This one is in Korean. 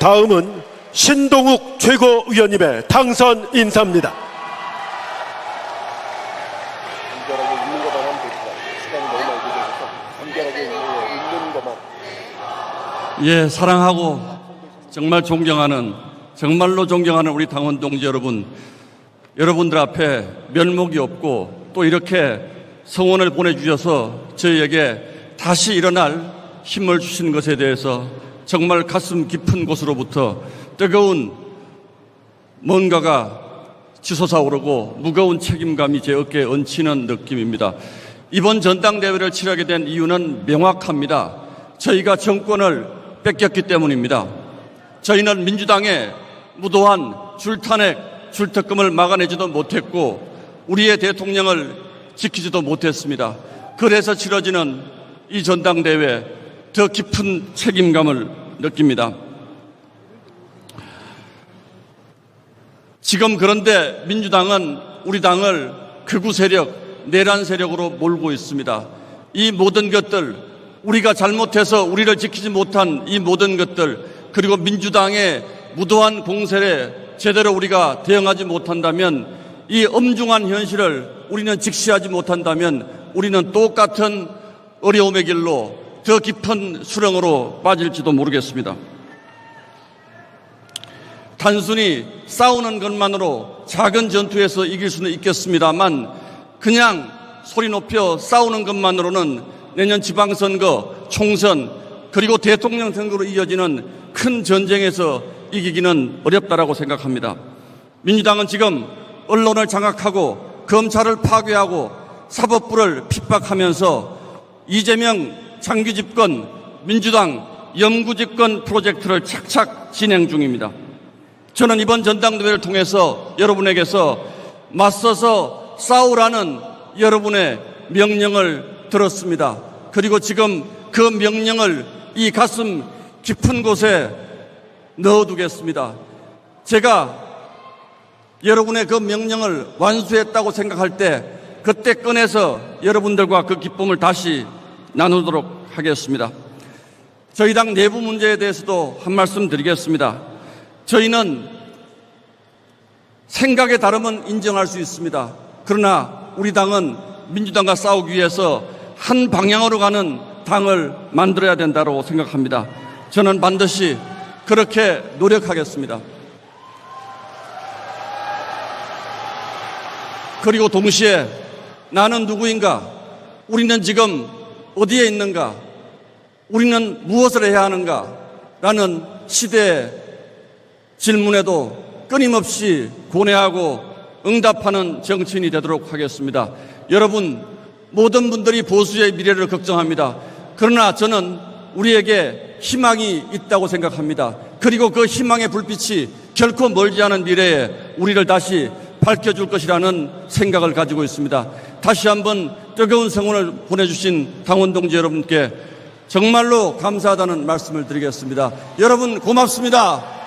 다음은 신동욱 최고위원님의 당선 인사입니다. 간결하게 있는 것만 하면 됩니다. 시간이 너무 많이 걸려서 간결하게 있는, 있는 것만. 예, 사랑하고 정말 존경하는 정말로 존경하는 우리 당원 동지 여러분, 여러분들 앞에 면목이 없고 또 이렇게 성원을 보내주셔서 저희에게 다시 일어날 힘을 주신 것에 대해서 정말 가슴 깊은 곳으로부터 뜨거운 뭔가가 치솟아 오르고 무거운 책임감이 제 어깨에 얹히는 느낌입니다. 이번 전당대회를 치르게 된 이유는 명확합니다. 저희가 정권을 뺏겼기 때문입니다. 저희는 민주당의 무도한 줄탄핵, 줄특검을 막아내지도 못했고 우리의 대통령을 지키지도 못했습니다. 그래서 치러지는 이 전당대회 더 깊은 책임감을 느낍니다. 지금 그런데 민주당은 우리 당을 극우 세력, 내란 세력으로 몰고 있습니다. 이 모든 것들, 우리가 잘못해서 우리를 지키지 못한 이 모든 것들, 그리고 민주당의 무도한 공세에 제대로 우리가 대응하지 못한다면 이 엄중한 현실을 우리는 직시하지 못한다면 우리는 똑같은 어려움의 길로 더 깊은 수렁으로 빠질지도 모르겠습니다. 단순히 싸우는 것만으로 작은 전투에서 이길 수는 있겠습니다만 그냥 소리 높여 싸우는 것만으로는 내년 지방선거, 총선, 그리고 대통령 선거로 이어지는 큰 전쟁에서 이기기는 어렵다라고 생각합니다. 민주당은 지금 언론을 장악하고 검찰을 파괴하고 사법부를 핍박하면서 이재명 장기 집권 민주당 영구 집권 프로젝트를 착착 진행 중입니다. 저는 이번 전당대회를 통해서 여러분에게서 맞서서 싸우라는 여러분의 명령을 들었습니다. 그리고 지금 그 명령을 이 가슴 깊은 곳에 넣어두겠습니다. 제가 여러분의 그 명령을 완수했다고 생각할 때 그때 꺼내서 여러분들과 그 기쁨을 다시 나누도록 하겠습니다. 저희 당 내부 문제에 대해서도 한 말씀 드리겠습니다. 저희는 생각의 다름은 인정할 수 있습니다. 그러나 우리 당은 민주당과 싸우기 위해서 한 방향으로 가는 당을 만들어야 된다고 생각합니다. 저는 반드시 그렇게 노력하겠습니다. 그리고 동시에 나는 누구인가? 우리는 지금 어디에 있는가? 우리는 무엇을 해야 하는가? 라는 시대의 질문에도 끊임없이 고뇌하고 응답하는 정치인이 되도록 하겠습니다. 여러분, 모든 분들이 보수의 미래를 걱정합니다. 그러나 저는 우리에게 희망이 있다고 생각합니다. 그리고 그 희망의 불빛이 결코 멀지 않은 미래에 우리를 다시 밝혀줄 것이라는 생각을 가지고 있습니다. 다시 한번 뜨거운 성원을 보내주신 당원 동지 여러분께 정말로 감사하다는 말씀을 드리겠습니다. 여러분 고맙습니다.